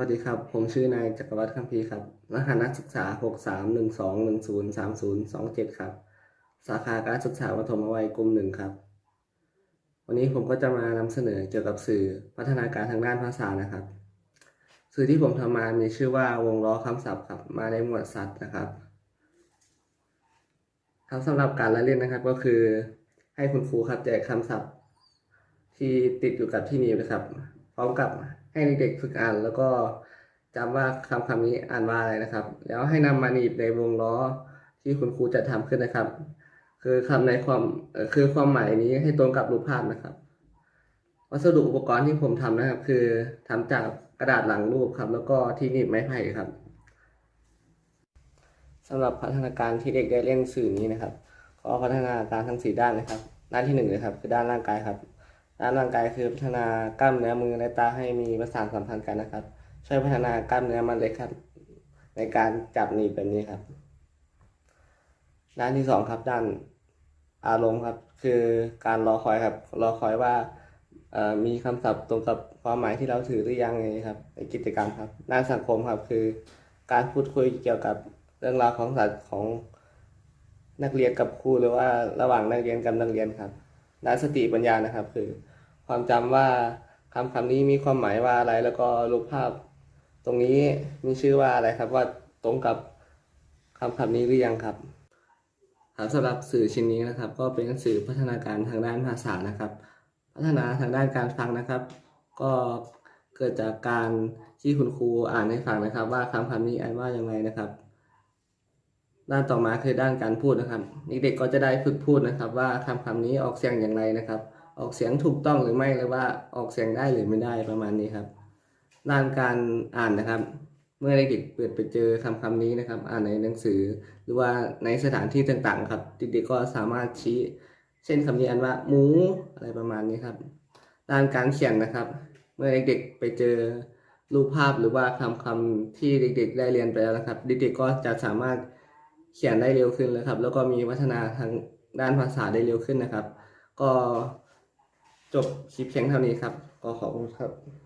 วัสดีครับ ผมชื่อนายจักรวัฒน์คัมภีร์ครับ รหัสนักศึกษา 6 3 1 2 1 0 3 0 2 7 ครับ สาขาการศึกษาประถมวัยกลุ่มหนึ่งครับ วันนี้ผมก็จะมานำเสนอเกี่ยวกับสื่อพัฒนาการทางด้านภาษานะครับ สื่อที่ผมทำมามีชื่อว่าวงล้อคำศัพท์ครับ มาในหมวดสัตว์นะครับครับสำหรับการละเล่นนะครับก็คือให้คุณครูครับแจกคำศัพท์ ที่ติดอยู่กับที่นี้นะครับ พร้อมกับให้เด็กๆฝึกอ่าน แล้วก็จำว่าคำคำนี้อ่านว่าอะไรนะครับ แล้วให้นำมาหนีบในวงล้อที่คุณครูจะทำขึ้นนะครับ คือคำในความคือความหมายนี้ให้ตรงกับรูปภาพนะครับ วัสดุอุปกรณ์ที่ผมทำนะครับ คือทำจากกระดาษหลังรูปครับ แล้วก็ที่หนีบไม้ไผ่ครับสำหรับพัฒนาการที่เด็กได้เล่นสื่อนี้นะครับก็พัฒนาการทั้งสี่ด้านนะครับ ด้านที่หนึ่งนะครับ คือด้านร่างกายครับ ด้านร่างกายคือพัฒนากล้ามเนื้อมือและตาให้มีประสานสัมพันธ์กันนะครับ ช่วยพัฒนากล้ามเนื้อมันเล็กครับ ในการจับหนีบแบบนี้ครับ ด้านที่สองครับด้านอารมณ์ครับ คือการรอคอยครับ รอคอยว่ามีคำศัพท์ตรงกับความหมายที่เราถือหรือยังไงครับในกิจกรรมครับ ด้านสังคมครับคือ การพูดคุยเกี่ยวกับเรื่องราวของสัตว์ของนักเรียนกับครูหรือว่าระหว่างนักเรียนกับนักเรียนครับ ด้านสติปัญญานะครับ คือ ความจำว่าคำคำนี้มีความหมายว่าอะไร แล้วก็รูปภาพ ตรงนี้มีชื่อว่าอะไรครับ ว่าตรงกับคำคำนี้หรือยังครับครับสำหรับสื่อชิ้นนี้นะครับ ก็เป็นสื่อพัฒนาการทางด้านภาษานะครับ พัฒนาทางด้านการฟังนะครับ ก็เกิดจากการที่คุณครูอ่านให้ฟังนะครับ ว่าคำคำนี้อ่านว่ายังไงนะครับ ด้านต่อมาคือด้านการพูดนะครับเด็กๆก็จะได้ฝึกพูดนะครับ ว่าคำคำนี้ออกเสียงอย่างไรนะครับ ออกเสียงถูกต้องหรือไม่หรือว่าออกเสียงได้หรือไม่ได้ประมาณนี้ครับด้านการอ่านนะครับ เมื่อเด็กๆเปิดไปเจอคำคำนี้นะครับ อ่านในหนังสือ หรือว่าในสถานที่ต่างๆ ครับเด็กๆก็สามารถชี้เช่นคำนี้อันว่าหมูอะไรประมาณนี้ครับด้านการเขียนนะครับ เมื่อเด็กๆไปเจอรูปภาพหรือว่าคำคำที่เด็กๆได้เรียนไปแล้วนะครับ เด็กๆก็จะสามารถ เขียนได้เร็วขึ้นแล้วครับ แล้วก็มีพัฒนาทางด้านภาษาได้เร็วขึ้นนะครับ ก็จบคลิปเพียงเท่านี้ครับ ก็ขอบคุณครับ